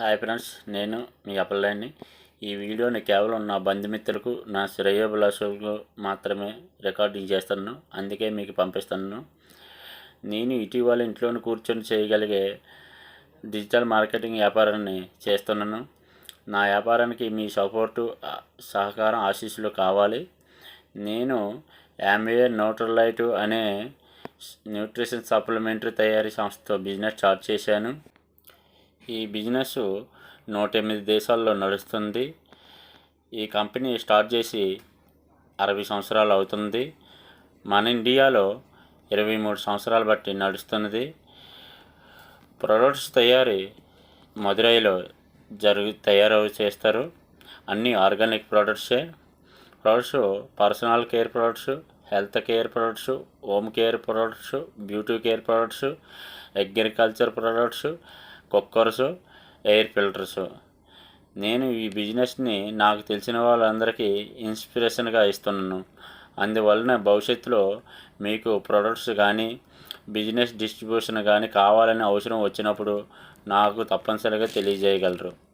Hi friends నేను మీ అప్పలరాయన్ని ఈ వీడియోని కేవలం నా బంధుమిత్రులకు నా శ్రేయోభిలాషులకు మాత్రమే రికార్డింగ్ చేస్తాను. అందుకే మీకు పంపిస్తాను. నేను ఇటీవల ఇంట్లోనే కూర్చొని చేయగలిగే డిజిటల్ మార్కెటింగ్ వ్యాపారాన్ని చేస్తున్నాను. నా వ్యాపారానికి మీ సపోర్టు సహకారం ఆశీస్సులు కావాలి. నేను ఎంఏ న్యూట్రలైట్ అనే న్యూట్రిషన్ సప్లిమెంటరీ తయారీ సంస్థతో బిజినెస్ స్టార్ట్ చేశాను. ఈ బిజినెస్ నూట ఎనిమిది దేశాల్లో నడుస్తుంది. ఈ కంపెనీ స్టార్ట్ చేసి అరవై సంవత్సరాలు అవుతుంది. మన ఇండియాలో ఇరవై మూడు సంవత్సరాలు బట్టి నడుస్తున్నది ప్రొడక్ట్స్ తయారీ మదురైలో జరుగు తయారు చేస్తారు. అన్ని organic ప్రొడక్ట్సే. Products personal care products health care products home care products beauty care products agriculture products cookers air filters. నేను ఈ బిజినెస్ని నాకు తెలిసిన వాళ్ళందరికీ ఇన్స్పిరేషన్గా ఇస్తున్నాను. అందువలన భవిష్యత్తులో మీకు ప్రొడక్ట్స్ కానీ బిజినెస్ డిస్ట్రిబ్యూషన్ కానీ కావాలని అవసరం వచ్చినప్పుడు నాకు తప్పనిసరిగా తెలియజేయగలరు.